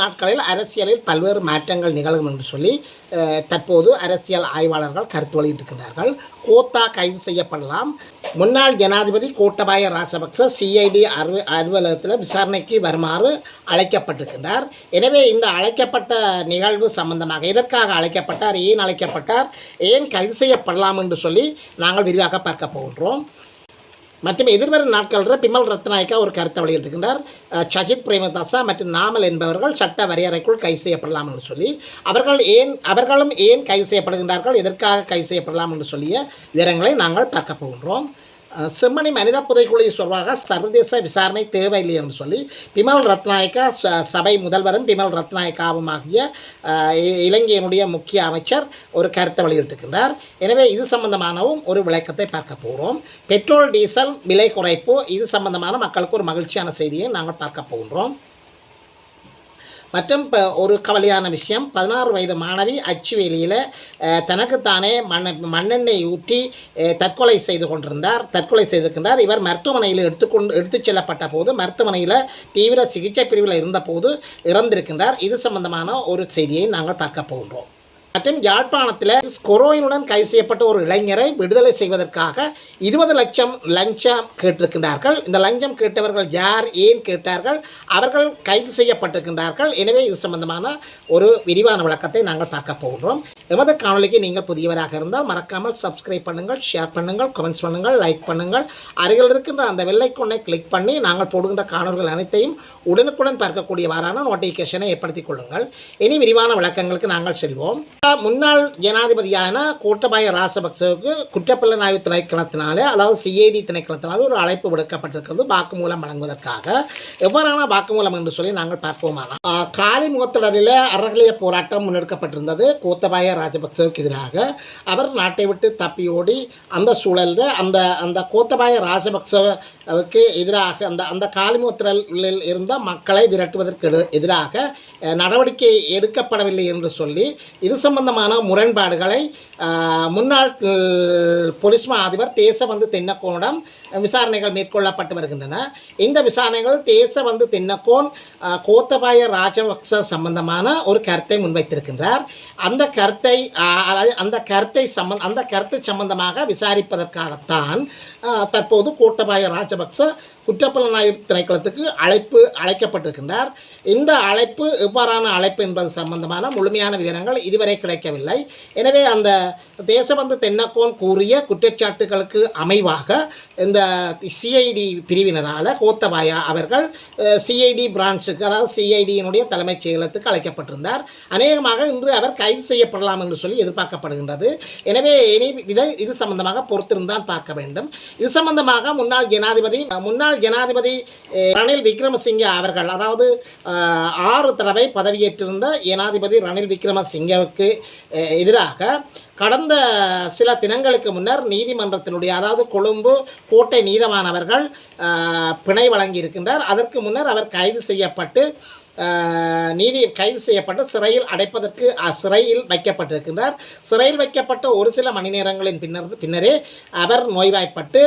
நாட்களில் அரசியலில் பல்வேறு மாற்றங்கள் நிகழும் என்று சொல்லி தற்போது அரசியல் ஆய்வாளர்கள் கருத்து வெளியிட்டிருக்கிறார்கள் கோத்தா கைது செய்யப்படலாம். முன்னாள் ஜனாதிபதி கோட்டபாய ராசபக்ச சிஐடி அலுவ அலுவலகத்தில் விசாரணைக்கு வருமாறு அழைக்கப்பட்டிருக்கின்றார். எனவே இந்த அழைக்கப்பட்ட நிகழ்வு சம்பந்தமாக எதற்காக அழைக்கப்பட்டார் ஏன் அழைக்கப்பட்டார் ஏன் கைது செய்யப்படலாம் என்று சொல்லி நாங்கள் விரிவாக பார்க்க போகின்றோம். மற்றும் எதிர்வரும் நாட்களில் பிமல் ரத்நாயக்கா ஒரு கருத்தை வெளியிட்டிருக்கின்றார். சஜித் பிரேமதாசா மற்றும் நாமல் என்பவர்கள் சட்ட வரையறைக்குள் கைது செய்யப்படலாம் என்று சொல்லி அவர்கள் ஏன் அவர்களும் ஏன் கைது செய்யப்படுகின்றார்கள் எதற்காக கைது செய்யப்படலாம் என்று சொல்லிய விவரங்களை நாங்கள் பார்க்க போகின்றோம். செம்மணி மனித புதைக்குழு சொல்வாக சர்வதேச விசாரணை தேவையில்லை என்று சொல்லி பிமல் ரத்நாயக்கா ச- சபை முதல்வரும் பிமல் ரத்நாயக்காவும் ஆகிய இ- இலங்கையினுடைய முக்கிய அமைச்சர் ஒரு கருத்தை வெளியிட்டிருக்கின்றார். எனவே இது சம்பந்தமானவும் ஒரு விளக்கத்தை பார்க்க போகிறோம் பெட்ரோல் டீசல் விலை குறைப்பு இது சம்பந்தமான மக்களுக்கு ஒரு மகிழ்ச்சியான செய்தியை நாங்கள் பார்க்க போகின்றோம். மற்றும் இப்போ ஒரு கவலையான விஷயம். பதினாறு வயது மாணவி அச்சுவேலியில் தனக்குத்தானே மண் மண்ணெண்ணெய் ஊற்றி தற்கொலை செய்து கொண்டிருந்தார். தற்கொலை செய்திருக்கின்றார். இவர் மருத்துவமனையில் எடுத்துக்கொண்டு எடுத்துச் செல்லப்பட்ட போது மருத்துவமனையில் தீவிர சிகிச்சை பிரிவில் இருந்தபோது இறந்திருக்கின்றார். இது சம்பந்தமான ஒரு செய்தியை நாங்கள் பார்க்க போகின்றோம். மற்றும் யாழ்ப்பாணத்தில் கொரோயினுடன் கைது செய்யப்பட்ட ஒரு இளைஞரை விடுதலை செய்வதற்காக இருபது லட்சம் லஞ்சம் கேட்டிருக்கின்றார்கள். இந்த லஞ்சம் கேட்டவர்கள் யார் ஏன் கேட்டார்கள்? அவர்கள் கைது செய்யப்பட்டிருக்கின்றார்கள். எனவே இது சம்பந்தமான ஒரு விரிவான விளக்கத்தை நாங்கள் பார்க்க போகின்றோம். எமது காணொலிக்கு நீங்கள் புதியவராக இருந்தால் மறக்காமல் சப்ஸ்கிரைப் பண்ணுங்கள் ஷேர் பண்ணுங்கள் கமெண்ட்ஸ் பண்ணுங்கள் லைக் பண்ணுங்கள். அருகில் இருக்கின்ற அந்த வெள்ளைக்கொன்னை கிளிக் பண்ணி நாங்கள் போடுகின்ற காணொலிகள் அனைத்தையும் உடனுக்குடன் பார்க்கக்கூடியவாறான நோட்டிஃபிகேஷனை ஏற்படுத்திக் கொள்ளுங்கள். இனி விரிவான விளக்கங்களுக்கு நாங்கள் செல்வோம். முன்னாள் ஜனாதிபதியான கோட்டபாய ராசபக்சவுக்கு ஆய்வு திணைக்களத்தினாலே அதாவது சிஐடி திணைக்களத்தினாலே ஒரு அழைப்பு விடுக்கப்பட்டிருக்கிறது வாக்குமூலம் வழங்குவதற்காக. எவ்வாறான வாக்குமூலம் என்று சொல்லி நாங்கள் பார்ப்போமானால் காலி முகத்தொடரில் அறகலிய போராட்டம் முன்னெடுக்கப்பட்டிருந்தது கோத்தபாய ராஜபக்சவுக்கு எதிராக. அவர் நாட்டை விட்டு தப்பியோடி அந்த சூழலில் அந்த அந்த கோத்தபாய ராஜபக்சவுக்கு எதிராக அந்த அந்த காலிமுத்திரலில் இருந்த மக்களை விரட்டுவதற்கு எதிராக நடவடிக்கை எடுக்கப்படவில்லை என்று சொல்லி இது சம்பந்தமான முரண்பாடுகளை முன்னாள் பொலிஸ் மா அதிபர் தேசபந்து தென்னக்கோனிடம் விசாரணைகள் மேற்கொள்ளப்பட்டு வருகின்றன. இந்த விசாரணைகள் தேசபந்து தென்னக்கோன் கோத்தபாய ராஜபக்ச சம்பந்தமான ஒரு கருத்தை முன்வைத்திருக்கின்றார். அந்த கருத்தை அதாவது அந்த கருத்தை சம்பந்த அந்த கருத்து சம்பந்தமாக விசாரிப்பதற்காகத்தான் தற்போது கோட்டபாய ராஜபக்ச குற்றப்பலனாய்வு திணைக்களத்துக்கு அழைப்பு அழைக்கப்பட்டிருக்கின்றார். இந்த அழைப்பு எவ்வாறான அழைப்பு என்பது சம்பந்தமான முழுமையான விவரங்கள் இதுவரை கிடைக்கவில்லை. எனவே அந்த தேசபந்து தென்னக்கோன் கூறிய குற்றச்சாட்டுகளுக்கு அமைவாக இந்த சிஐடி பிரிவினரால் கோத்தபாயா அவர்கள் சிஐடி பிரான்ச்சுக்கு அதாவது சிஐடியினுடைய தலைமைச் செயலகத்துக்கு அழைக்கப்பட்டிருந்தார். அநேகமாக இன்று அவர் கைது செய்யப்படலாம் என்று சொல்லி எதிர்பார்க்கப்படுகின்றது. எனவே இனி இதை இது சம்பந்தமாக பொறுத்திருந்தான் பார்க்க வேண்டும். இது சம்பந்தமாக முன்னாள் ஜனாதிபதி முன்னாள் ஜனாதிபதி ரணில் விக்ரமசிங்கே அவர்கள் அதாவது ஆறு தடவை பதவியேற்றிருந்த ஜனாதிபதி ரணில் விக்ரமசிங்கவுக்கு எதிராக கடந்த சில தினங்களுக்கு முன்னர் நீதிமன்றத்தினுடைய அதாவது கொழும்பு கோட்டை நீதமானவர்கள் பிணை வழங்கியிருக்கின்றார். அதற்கு முன்னர் அவர் கைது செய்யப்பட்டு நீதி கைது செய்யப்பட்டு சிறையில் அடைப்பதற்கு சிறையில் வைக்கப்பட்டிருக்கின்றார். சிறையில் வைக்கப்பட்ட ஒரு சில மணி நேரங்களின் பின்னர் பின்னரே அவர் நோய்வாய்ப்பட்டு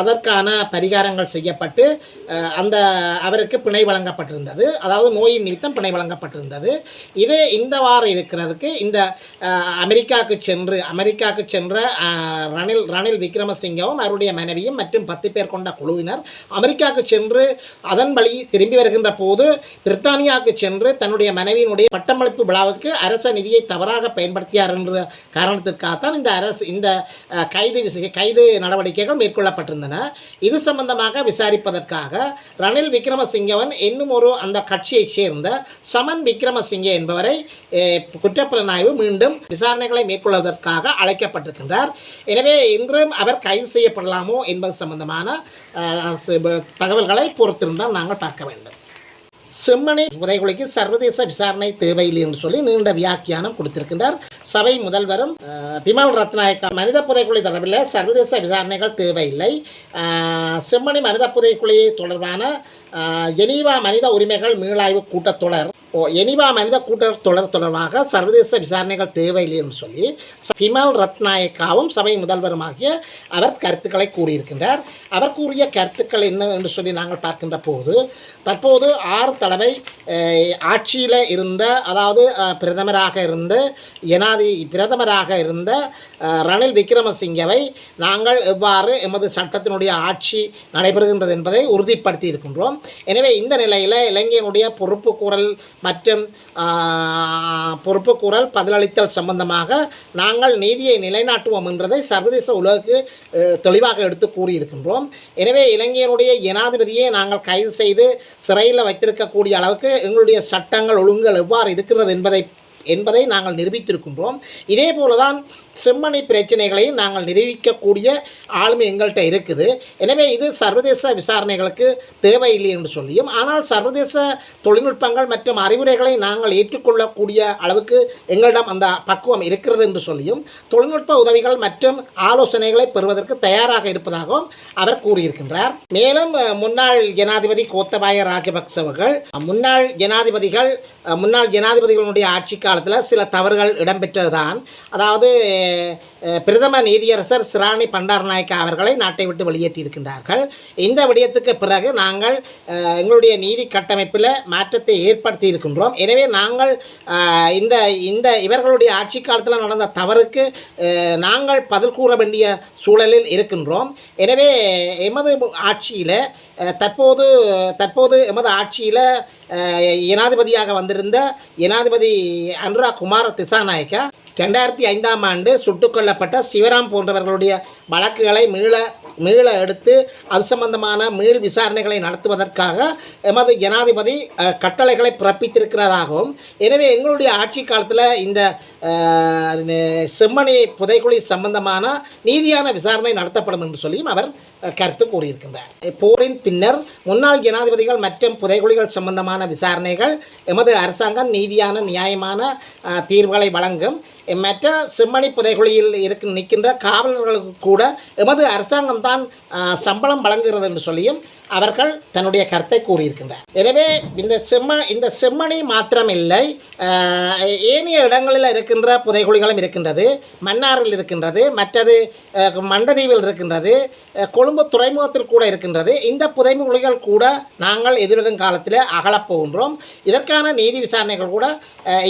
அதற்கான பரிகாரங்கள் செய்யப்பட்டு அந்த அவருக்கு பிணை வழங்கப்பட்டிருந்தது. அதாவது நோயின் நிமித்தம் பிணை வழங்கப்பட்டிருந்தது. இதே இந்த வாரம் இருக்கிறதுக்கு இந்த அமெரிக்காவுக்கு சென்று அமெரிக்காவுக்கு சென்ற ரணில் ரணில் விக்ரமசிங்கவும் அவருடைய மனைவியும் மற்றும் பத்து பேர் கொண்ட குழுவினர் அமெரிக்காவுக்கு சென்று அதன் வழி திரும்பி வருகின்ற போது பிரித்தானியாவுக்கு சென்று தன்னுடைய மனைவியினுடைய பட்டமளிப்பு விழாவுக்கு அரச நிதியை தவறாக பயன்படுத்தியார் என்ற காரணத்திற்காகத்தான் இந்த அரசு இந்த கைது விசை கைது நடவடிக்கைகள் மேற்கொள்ளப்பட்டிருந்தன. இது சம்பந்தமாக விசாரிப்பதற்காக ரணில் விக்ரமசிங்கவன் என்னும் ஒரு அந்த கட்சியைச் சேர்ந்த சமன் விக்ரமசிங்கே என்பவரை குற்றப்புலனாய்வு மீண்டும் விசாரணைகளை மேற்கொள்வதற்காக அழைக்கப்பட்டிருக்கின்றார். எனவே இன்றும் அவர் கைது செய்யப்படலாமோ என்பது சம்பந்தமான தகவல்களை பொறுத்திருந்தால் நாங்கள் பார்க்க வேண்டும். செம்மணி புதைகுழிக்கு சர்வதேச விசாரணை தேவையில்லை என்று சொல்லி நீண்ட வியாக்கியானம் கொடுத்திருக்கின்றார். சபை முதல்வரும் பிமல் ரத்நாயக்கா மனித புதைக்குழி தொடர்பில் சர்வதேச விசாரணைகள் தேவையில்லை. செம்மணி மனித புதைக்குழி தொடர்பான அஹ், ஜெனீவா மனித உரிமைகள் மீளாய்வு கூட்டத்தொடர் எனிவா மனித கூட்டத் தொடர் தொடர்பாக சர்வதேச விசாரணைகள் தேவையில்லை என்று சொல்லி பிமல் ரத்நாயக்காவும் சபை முதல்வருமாகிய அவர் கருத்துக்களை கூறியிருக்கின்றார். அவர் கூறிய கருத்துக்கள் என்ன என்று சொல்லி நாங்கள் பார்க்கின்ற போது தற்போது ஆறு தடவை ஆட்சியில் இருந்த அதாவது பிரதமராக இருந்த ஜனாதி பிரதமராக இருந்த ரணில் விக்ரமசிங்கவை நாங்கள் எவ்வாறு எமது சட்டத்தினுடைய ஆட்சி நடைபெறுகின்றது என்பதை உறுதிப்படுத்தி இருக்கின்றோம் எனவே இந்த நிலையில் இலங்கையினுடைய பொறுப்புக்கூறல் மற்றும் பொறுப்புக்கூறல் பதிலளித்தல் சம்பந்தமாக நாங்கள் நீதியை நிலைநாட்டுவோம் என்றதை சர்வதேச உலகுக்கு தெளிவாக எடுத்து கூறியிருக்கின்றோம். எனவே இலங்கையினுடைய ஜனாதிபதியை நாங்கள் கைது செய்து சிறையில் வைத்திருக்கக்கூடிய அளவுக்கு எங்களுடைய சட்டங்கள் ஒழுங்குகள் எவ்வாறு இருக்கிறது என்பதை என்பதை நாங்கள் நிரூபித்திருக்கின்றோம். இதே போல தான் செம்மணி பிரச்சனைகளையும் நாங்கள் நிரூபிக்கக்கூடிய ஆளுமை எங்கள்கிட்ட இருக்குது. எனவே இது சர்வதேச விசாரணைகளுக்கு தேவையில்லை என்று சொல்லியும் ஆனால் சர்வதேச தொழில்நுட்பங்கள் மற்றும் அறிவுரைகளை நாங்கள் ஏற்றுக்கொள்ளக்கூடிய அளவுக்கு எங்களிடம் அந்த பக்குவம் இருக்கிறது என்று சொல்லியும் தொழில்நுட்ப உதவிகள் மற்றும் ஆலோசனைகளை பெறுவதற்கு தயாராக இருப்பதாகவும் அவர் கூறியிருக்கின்றார். மேலும் முன்னாள் ஜனாதிபதி கோத்தபாய ராஜபக்ச அவர்கள் முன்னாள் ஜனாதிபதிகள் முன்னாள் ஜனாதிபதிகளுடைய ஆட்சி காலத்தில் சில தவறுகள் இடம்பெற்றதுதான். அதாவது பிரதம நீதியரசர் சிராணி பண்டாரநாயக்கா அவர்களை நாட்டை விட்டு வெளியேற்றியிருக்கின்றார்கள். இந்த விடயத்துக்கு பிறகு நாங்கள் எங்களுடைய நீதி கட்டமைப்பில் மாற்றத்தை ஏற்படுத்தி இருக்கின்றோம் எனவே நாங்கள் இந்த இந்த இவர்களுடைய ஆட்சி காலத்தில் நடந்த தவறுக்கு நாங்கள் பதில் கூற வேண்டிய சூழலில் இருக்கின்றோம். எனவே எமது ஆட்சியில் தற்போது தற்போது எமது ஆட்சியில் ஜனாதிபதியாக வந்திருந்த ஜனாதிபதி அனுராக் குமார் திசாநாயக்கா ரெண்டாயிரத்தி ஐந்தாம் ஆண்டு சுட்டுக் கொல்லப்பட்ட சிவராம் போன்றவர்களுடைய வழக்குகளை மீள மீள எடுத்து அது சம்பந்தமான மீள் விசாரணைகளை நடத்துவதற்காக எமது ஜனாதிபதி கட்டளைகளை பிறப்பித்திருக்கிறதாகவும் எனவே எங்களுடைய ஆட்சி காலத்தில் இந்த செம்மணி புதைக்குழி சம்பந்தமான நீதியான விசாரணை நடத்தப்படும் என்று சொல்லியும் அவர் கருத்து கூறியிருக்கின்றார். போரின் பின்னர் முன்னாள் ஜனாதிபதிகள் மற்றும் புதைகுழிகள் சம்பந்தமான விசாரணைகள் எமது அரசாங்கம் நீதியான நியாயமான தீர்வுகளை வழங்கும். மற்ற செம்மணி புதைகுழியில் இருக்க நிற்கின்ற காவலர்களுக்கு கூட எமது அரசாங்கம் தான் சம்பளம் வழங்குகிறது என்று சொல்லியும் அவர்கள் தன்னுடைய கருத்தை கூறியிருக்கின்றார். எனவே இந்த செம்ம இந்த செம்மணி மாத்திரமில்லை ஏனைய இடங்களில் இருக்கின்ற புதைகுழிகளும் இருக்கின்றது மன்னாரில் இருக்கின்றது மற்றது மண்டதீவில் இருக்கின்றது கொழும்பு துறைமுகத்தில் கூட இருக்கின்றது. இந்த புதைகுழிகள் கூட நாங்கள் எதிர்வரும் காலத்தில் அகலப் போகின்றோம். இதற்கான நீதி விசாரணைகள் கூட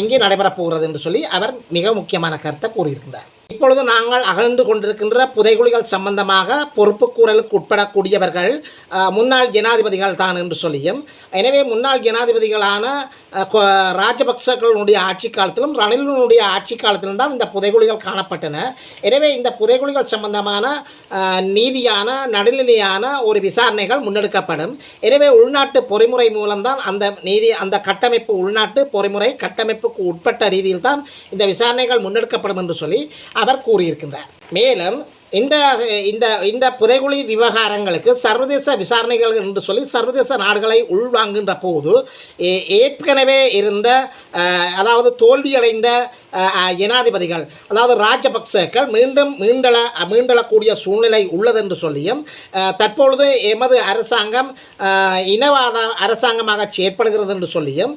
இங்கே நடைபெறப் போகிறது என்று சொல்லி அவர் மிக முக்கியமான கருத்தை கூறியிருக்கின்றார். இப்பொழுது நாங்கள் அகழ்ந்து கொண்டிருக்கின்ற புதைகுழிகள் சம்பந்தமாக பொறுப்புக்கூறலுக்கு உட்படக்கூடியவர்கள் முன்னாள் ஜனாதிபதிகள் தான் என்று சொல்லியும் எனவே முன்னாள் ஜனாதிபதிகளான ராஜபக்சர்களுடைய ஆட்சி காலத்திலும் ரணிலினுடைய ஆட்சி காலத்திலும் தான் இந்த புதைகுழிகள் காணப்பட்டன. எனவே இந்த புதைகுழிகள் சம்பந்தமான நீதியான நடுநிலையான ஒரு விசாரணைகள் முன்னெடுக்கப்படும். எனவே உள்நாட்டு பொறிமுறை மூலம்தான் அந்த நீதி அந்த கட்டமைப்பு உள்நாட்டு பொறிமுறை கட்டமைப்புக்கு உட்பட்ட ரீதியில் தான் இந்த விசாரணைகள் முன்னெடுக்கப்படும் என்று சொல்லி அவர் கூறியிருக்கின்றார். மேலும் இந்த இந்த இந்த புதைகுழி விவகாரங்களுக்கு சர்வதேச விசாரணைகள் என்று சொல்லி சர்வதேச நாடுகளை உள்வாங்குகின்ற போது ஏ- ஏற்கனவே இருந்த அதாவது தோல்வியடைந்த ஜனாதிபதிகள் அதாவது ராஜபக்சேக்கள் மீண்டும் மீண்டள மீண்டளக்கூடிய சூழ்நிலை உள்ளது என்று சொல்லியும் தற்பொழுது எமது அரசாங்கம் இனவாத அரசாங்கமாக செயற்படுகிறது என்று சொல்லியும்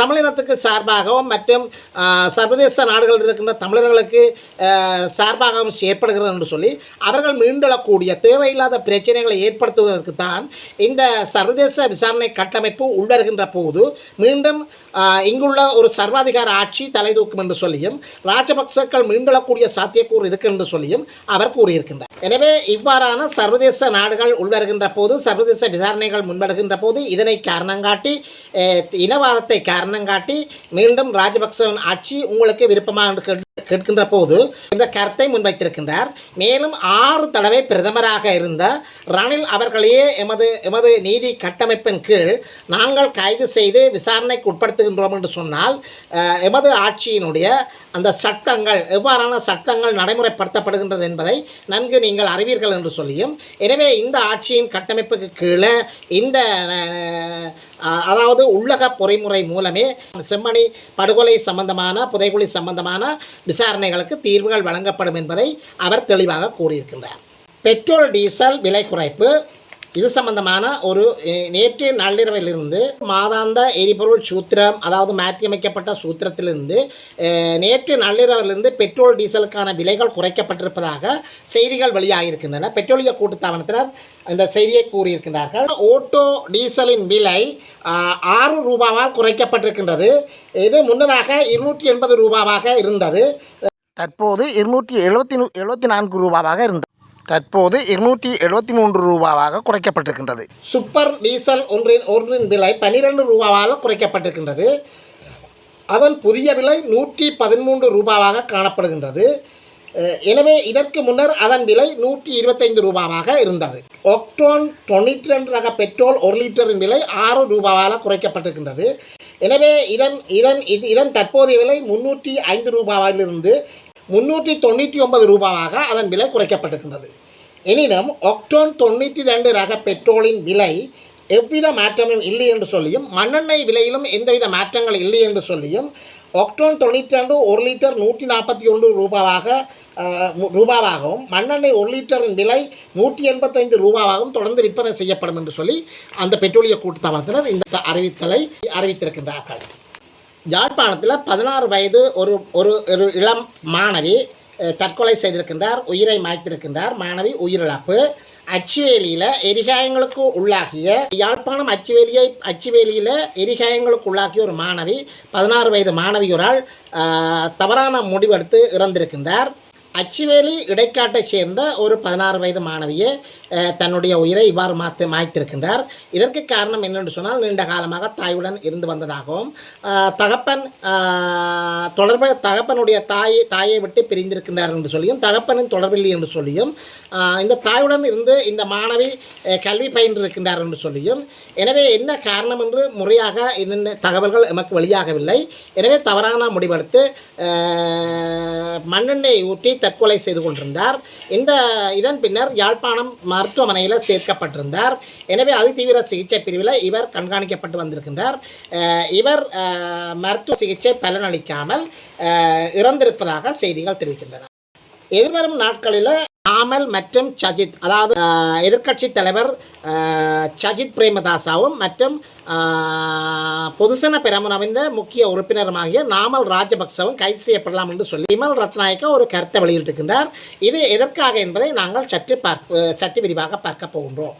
தமிழினத்துக்கு சார்பாகவும் மற்றும் சர்வதேச நாடுகளில் இருக்கின்ற தமிழர்களுக்கு சார்பாகவும் செயற்படுகிறது என்று சொல்லி அவர்கள் மீண்டெழக்கூடிய தேவையில்லாத பிரச்சனைகளை ஏற்படுத்துவதற்கு தான் இந்த சர்வதேச விசாரணை கட்டமைப்பு உள்ளருகின்ற போது மீண்டும் இங்குள்ள ஒரு சர்வாதிகார ஆட்சி தலை தூக்கும் என்று சொல்லியும் ராஜபக்சக்கள் மீண்டெழக்கூடிய சாத்தியக்கூறு இருக்கு என்று சொல்லியும் அவர் கூறியிருக்கின்றார். எனவே இவ்வாறான சர்வதேச நாடுகள் உள்வருகின்ற போது சர்வதேச விசாரணைகள் முன்வருகின்ற போது இதனை காரணம் காட்டி அஹ், இனவாதத்தை காரணம் காட்டி மீண்டும் ராஜபக்சவின் ஆட்சி உங்களுக்கு விருப்பமாக கேட்கின்ற போது இந்த கருத்தை முன்வைத்திருக்கின்றார். மேலும் ஆறு தடவை பிரதமராக இருந்த ரணில் அவர்களையே எமது எமது நீதி கட்டமைப்பின் கீழ் நாங்கள் கைது செய்து விசாரணைக்கு உட்படுத்துகின்றோம் என்று சொன்னால் எமது ஆட்சியினுடைய அந்த சட்டங்கள் எவ்வாறான சட்டங்கள் நடைமுறைப்படுத்தப்படுகின்றது என்பதை நன்கு நீங்கள் அறிவீர்கள் என்று சொல்லியும் எனவே இந்த ஆட்சியின் கட்டமைப்புக்கு கீழே இந்த அதாவது உள்ளக பொறிமுறை மூலமே செம்மணி படுகொலை சம்பந்தமான புதைகுழி சம்பந்தமான விசாரணைகளுக்கு தீர்வுகள் வழங்கப்படும் என்பதை அவர் தெளிவாக கூறியிருக்கின்றார். பெட்ரோல் டீசல் விலை குறைப்பு இது சம்பந்தமான ஒரு நேற்று நள்ளிரவிலிருந்து மாதாந்த எரிபொருள் சூத்திரம் அதாவது மாற்றியமைக்கப்பட்ட சூத்திரத்திலிருந்து நேற்று நள்ளிரவிலிருந்து பெட்ரோல் டீசலுக்கான விலைகள் குறைக்கப்பட்டிருப்பதாக செய்திகள் வெளியாகியிருக்கின்றன. பெட்ரோலிய கூட்டுத்தாபனத்தினர் இந்த செய்தியை கூறியிருக்கின்றார்கள். ஓட்டோ டீசலின் விலை ஆறு ரூபாவால் குறைக்கப்பட்டிருக்கின்றது. இது முன்னதாக இருநூற்றி எண்பது ரூபாவாக இருந்தது. தற்போது இருநூற்றி எழுபத்தி எழுபத்தி நான்கு ரூபாவாக இருந்தது. தற்போது இருநூற்றி எழுபத்தி மூன்று ரூபாவாக குறைக்கப்பட்டிருக்கின்றது. சூப்பர் டீசல் ஒன்றின் ஒன்றின் விலை பன்னிரெண்டு ரூபாவால் குறைக்கப்பட்டிருக்கின்றது. அதன் புதிய விலை நூற்றி பதிமூன்று ரூபாவாக காணப்படுகின்றது. எனவே இதற்கு முன்னர் அதன் விலை நூற்றி இருபத்தைந்து ரூபாவாக இருந்தது. ஒக்டோன் தொண்ணூற்றி ரெண்டு ரக பெட்ரோல் ஒரு லிட்டரின் விலை ஆறு ரூபாவால் குறைக்கப்பட்டிருக்கின்றது. எனவே இதன் இதன் இது இதன் தற்போதைய விலை முன்னூற்றி ஐந்து ரூபாவிலிருந்து முன்னூற்றி தொண்ணூற்றி ஒன்பது ரூபாவாக அதன் விலை குறைக்கப்பட்டிருக்கின்றது. எனினும் ஒக்டோன் தொண்ணூற்றி ரெண்டு ரக பெட்ரோலின் விலை எவ்வித மாற்றமும் இல்லை என்று சொல்லியும் மண்ணெண்ணெய் விலையிலும் எந்தவித மாற்றங்கள் இல்லை என்று சொல்லியும் ஒக்டோன் தொண்ணூற்றி ரெண்டு ஒரு லிட்டர் நூற்றி நாற்பத்தி ஒன்று ரூபாவாக ரூபாவாகவும் மண்ணெண்ணெய் ஒரு லிட்டரின் விலை நூற்றி எண்பத்தைந்து ரூபாவாகவும் தொடர்ந்து விற்பனை செய்யப்படும் என்று சொல்லி அந்த பெட்ரோலிய கூட்டுத்தாபனத்தினர் இந்த அறிவித்தலை அறிவித்திருக்கின்றார்கள். யாழ்ப்பாணத்தில் பதினாறு வயது ஒரு ஒரு ஒரு இளம் மாணவி தற்கொலை செய்திருக்கின்றார் உயிரை மாய்த்திருக்கின்றார் மாணவி உயிரிழப்பு. அச்சுவேலியில் எரிகாயங்களுக்கு உள்ளாகிய யாழ்ப்பாணம் அச்சுவேலியை அச்சுவேலியில் எரிகாயங்களுக்கு உள்ளாகிய ஒரு மாணவி பதினாறு வயது மாணவியோரால் தவறான முடிவெடுத்து இறந்திருக்கின்றார். அச்சுவேலி இடைக்காட்டைச் சேர்ந்த ஒரு பதினாறு வயது மாணவியே தன்னுடைய உயிரை இவ்வாறு மாற்று மாய்த்திருக்கின்றார். இதற்கு காரணம் என்னென்று சொன்னால் நீண்ட காலமாக தாயுடன் இருந்து வந்ததாகவும் தகப்பன் தொடர்பு தகப்பனுடைய தாயை தாயை விட்டு பிரிந்திருக்கின்றார் என்று சொல்லியும் தகப்பனின் தொடர்பில்லை என்று சொல்லியும் இந்த தாயுடன் இருந்து இந்த மாணவி கல்வி பயின்றிருக்கின்றார் என்று சொல்லியும் எனவே என்ன காரணம் என்று முறையாக இந்த தகவல்கள் எமக்கு வெளியாகவில்லை. எனவே தவறான முடிவெடுத்து மண்ணெண்ணெய் ஊற்றி தற்கொலை செய்து கொண்டிருந்தார். இந்த இதன் பின்னர் யாழ்ப்பாணம் மருத்துவமனையில் சேர்க்கப்பட்டிருந்தார். எனவே அதிதீவிர சிகிச்சை பிரிவில் இவர் கண்காணிக்கப்பட்டு வந்திருக்கின்றார். இவர் மருத்துவ சிகிச்சை பலனளிக்காமல் இறந்திருப்பதாக செய்திகள் தெரிவிக்கின்றன. எதிர்வரும் நாட்களில் நாமல் மற்றும் சஜித் அதாவது எதிர்க்கட்சி தலைவர் சஜித் பிரேமதாசாவும் மற்றும் பொதுசன பெரமுனவின் முக்கிய உறுப்பினருமாகிய நாமல் ராஜபக்சவும் கைது செய்யப்படலாம் என்று சொல்லி விமல் ரத்நாயக்க ஒரு கருத்தை வெளியிட்டிருக்கின்றார். இது எதற்காக என்பதை நாங்கள் சற்று பார்ப்பு சற்று விரிவாக பார்க்க போகின்றோம்.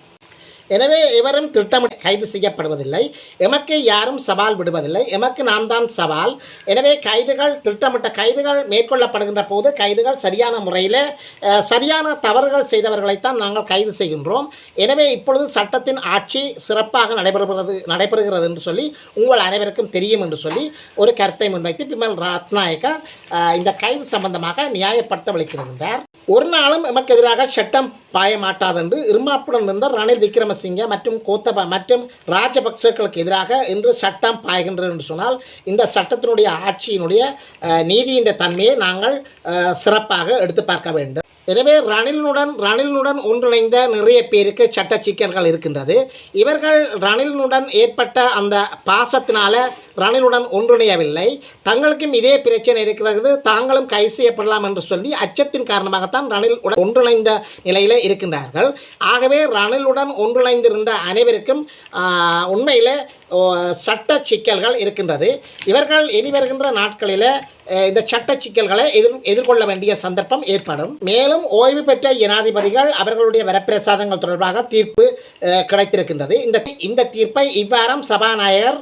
எனவே இவரும் திட்டமிட்டு கைது செய்யப்படுவதில்லை. எமக்கு யாரும் சவால் விடுவதில்லை. எமக்கு நாம் தான் சவால். எனவே கைதுகள் திட்டமிட்ட கைதுகள் மேற்கொள்ளப்படுகின்ற போது கைதுகள் சரியான முறையில் சரியான தவறுகள் செய்தவர்களைத்தான் நாங்கள் கைது செய்கின்றோம். எனவே இப்பொழுது சட்டத்தின் ஆட்சி சிறப்பாக நடைபெறுகிறது நடைபெறுகிறது என்று சொல்லி உங்கள் அனைவருக்கும் தெரியும் என்று சொல்லி ஒரு கருத்தை முன்வைத்து பிமல் ரத்நாயக்க இந்த கைது சம்பந்தமாக நியாயப்படுத்த விളിக்கின்றார் ஒரு நாளும் எமக்கு எதிராக சட்டம் பாய மாட்டாதென்று இருமாப்புடன் இருந்த ரணில் விக்ரமசிங்க மற்றும் கோத்தப மற்றும் ராஜபக்சர்களுக்கு எதிராக இன்று சட்டம் பாய்கின்றது என்று சொன்னால் இந்த சட்டத்தினுடைய ஆட்சியினுடைய நீதியின் தன்மையை நாங்கள் சிறப்பாக எடுத்து பார்க்க வேண்டும். எனவே ரணிலினுடன் ரணிலினுடன் ஒன்றிணைந்த நிறைய பேருக்கு சட்ட சிக்கல்கள் இருக்கின்றது. இவர்கள் ரணிலினுடன் ஏற்பட்ட அந்த பாசத்தினால ரணிலுடன் ஒன்றிணையவில்லை. தங்களுக்கும் இதே பிரச்சனை இருக்கிறது. தாங்களும் கைது செய்யப்படலாம் என்று சொல்லி அச்சத்தின் காரணமாகத்தான் ரணில் ஒன்றிணைந்த நிலையில் இருக்கின்றார்கள். ஆகவே ரணிலுடன் ஒன்றிணைந்திருந்த அனைவருக்கும் உண்மையில் சட்ட சிக்கல்கள் இருக்கின்றது. இவர்கள் இனி வருகின்ற நாட்களில் இந்த சட்ட சிக்கல்களை எதிர் எதிர்கொள்ள வேண்டிய சந்தர்ப்பம் ஏற்படும். மேலும் ஓய்வு பெற்ற ஜனாதிபதிகள் அவர்களுடைய வரப்பிரசாதங்கள் தொடர்பாக தீர்ப்பு கிடைத்திருக்கின்றது. இந்த இந்த தீர்ப்பை இவ்வாரம் சபாநாயகர்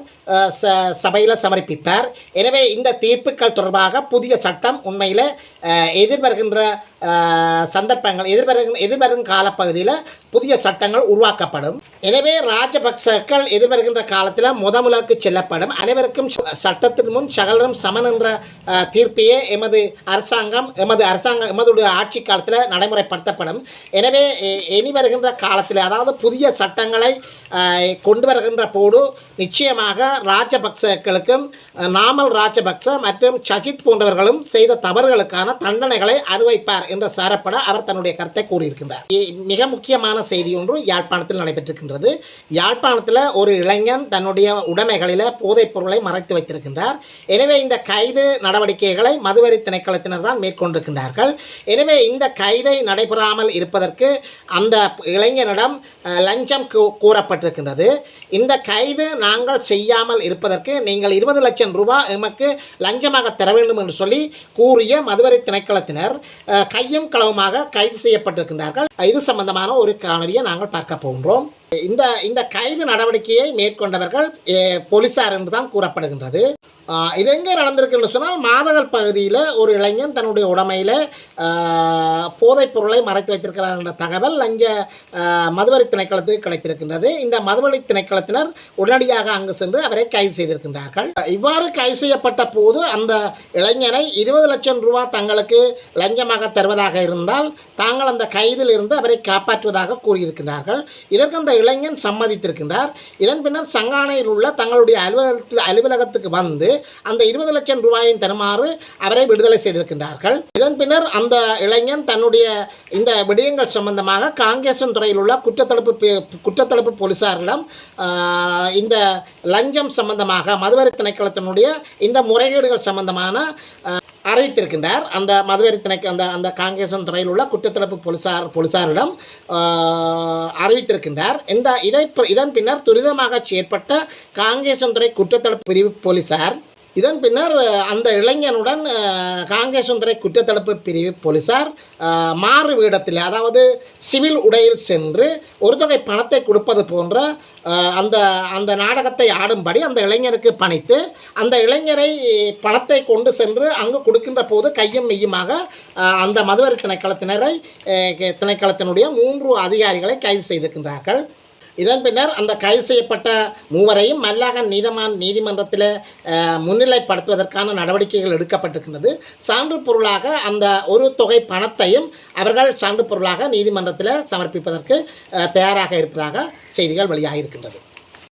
ச சபையில் சமர்ப்பிப்பார். எனவே இந்த தீர்ப்புகள் தொடர்பாக புதிய சட்டம் உண்மையில் எதிர்வருகின்ற சந்தர்ப்பங்கள் எதிர்வருகின்ற எதிர்வரும் காலப்பகுதியில் புதிய சட்டங்கள் உருவாக்கப்படும். எனவே ராஜபக்சர்கள் எதிர்வருகின்ற காலத்தில் முதமுலக்கு செல்லப்படும். அனைவருக்கும் சட்டத்தின் முன் சகலரும் சமன் என்ற தீர்ப்பையே எமது அரசாங்கம் எமது அரசாங்கம் எமதுடைய ஆட்சி காலத்தில் நடைமுறைப்படுத்தப்படும். எனவே இனி வருகின்ற காலத்தில் அதாவது புதிய சட்டங்களை கொண்டு வருகின்ற போது நிச்சயமாக ராஜபக்சர்களுக்கும் நாமல் ராஜபக்ச மற்றும் சஜித் போன்றவர்களும் செய்த தவறுகளுக்கான தண்டனைகளை அனுபவிப்பார் என்று சாரப்பட அவர் தன்னுடைய கருத்தை கூறியிருக்கின்றார். மிக முக்கியமான செய்தி ஒன்று யாழ்ப்பாணத்தில் நடைபெற்றிருக்கின்றது. வெளியாகியிருக்கின்றது யாழ்ப்பாணத்தில் ஒரு இளைஞன் தன்னுடைய உடைமைகளில் போதைப் பொருளை மறைத்து வைத்திருக்கின்றார். எனவே இந்த கைது நடவடிக்கைகளை மதுவரி திணைக்களத்தினர் தான் மேற்கொண்டிருக்கின்றார்கள். எனவே இந்த கைதை நடைபெறாமல் இருப்பதற்கு அந்த இளைஞனிடம் லஞ்சம் கூறப்பட்டிருக்கின்றது. இந்த கைது நாங்கள் செய்யாமல் இருப்பதற்கு நீங்கள் இருபது லட்சம் ரூபாய் எமக்கு லஞ்சமாக தர வேண்டும் என்று சொல்லி கூறிய மதுவரி திணைக்களத்தினர் கையும் களவுமாக கைது செய்யப்பட்டிருக்கின்றார்கள். இது சம்பந்தமான ஒரு காணொலியை நாங்கள் பார்க்க போகின்றோம். இந்த இந்த கைது நடவடிக்கையை மேற்கொண்டவர்கள் போலீசார் என்று தான் கூறப்படுகின்றது. இது எங்கே நடந்திருக்குன்னு சொன்னால் மாதகல் பகுதியில் ஒரு இளைஞன் தன்னுடைய உடமையில் போதைப் பொருளை மறைத்து வைத்திருக்கிறார் என்ற தகவல் லஞ்ச மதுவரி திணைக்களத்துக்கு கிடைத்திருக்கின்றது. இந்த மதுவரி திணைக்களத்தினர் உடனடியாக அங்கு சென்று அவரை கைது செய்திருக்கின்றார்கள். இவ்வாறு கைது செய்யப்பட்ட போது அந்த இளைஞனை இருபது லட்சம் ரூபா தங்களுக்கு லஞ்சமாக தருவதாக இருந்தால் தாங்கள் அந்த கைதில் இருந்து அவரை காப்பாற்றுவதாக கூறியிருக்கிறார்கள் இதற்கு அந்த இளைஞன் சம்மதித்திருக்கின்றார். இதன் பின்னர் சங்கானையில் உள்ள தங்களுடைய அலுவலகத்தில் அலுவலகத்துக்கு வந்து அந்த இருபது லட்சம் ரூபாயின் தருமாறு அவரை விடுதலை செய்திருக்கின்றார்கள். இதன் பின்னர் அந்த இளைஞன் தன்னுடைய இந்த விடயங்கள் சம்பந்தமாக காங்கேசன் துறையில் உள்ள குற்றத்தடுப்பு குற்றத்தடுப்பு போலீசாரிடம் இந்த லஞ்சம் சம்பந்தமாக மதுவரி திணைக்களத்தினுடைய இந்த முறைகேடுகள் சம்பந்தமான அறிவித்திருக்கின்றார். அந்த மதுவரி திணைக்கு அந்த அந்த காங்கேசன் துறையில் உள்ள குற்றத்தடுப்பு போலீசார் போலீசாரிடம் அறிவித்திருக்கின்றார். இந்த இதை இதன் பின்னர் துரிதமாக செயற்பட்ட காங்கேசன் துறை குற்றத்தடுப்பு பிரிவு போலீசார் இதன் பின்னர் அந்த இளைஞனுடன் காங்கேசுந்தரை குற்றத்தடுப்பு பிரிவு போலீசார் மாறு வீடத்தில் அதாவது சிவில் உடையில் சென்று ஒரு தொகை பணத்தை கொடுப்பது போன்ற அந்த அந்த நாடகத்தை ஆடும்படி அந்த இளைஞருக்கு பணித்து அந்த இளைஞரை பணத்தை கொண்டு சென்று அங்கு கொடுக்கின்ற போது கையும் மெய்யுமாக அந்த மதுவரி திணைக்களத்தினரை திணைக்களத்தினுடைய மூன்று அதிகாரிகளை கைது செய்திருக்கின்றார்கள். இதன் பின்னர் அந்த கைது செய்யப்பட்ட மூவரையும் மல்லாகன் நீதமான் நீதிமன்றத்தில் முன்னிலைப்படுத்துவதற்கான நடவடிக்கைகள் எடுக்கப்பட்டிருக்கின்றது. சான்று பொருளாக அந்த ஒரு தொகை பணத்தையும் அவர்கள் சான்று பொருளாக நீதிமன்றத்தில் சமர்ப்பிப்பதற்கு தயாராக இருப்பதாக செய்திகள் வெளியாகியிருக்கின்றது.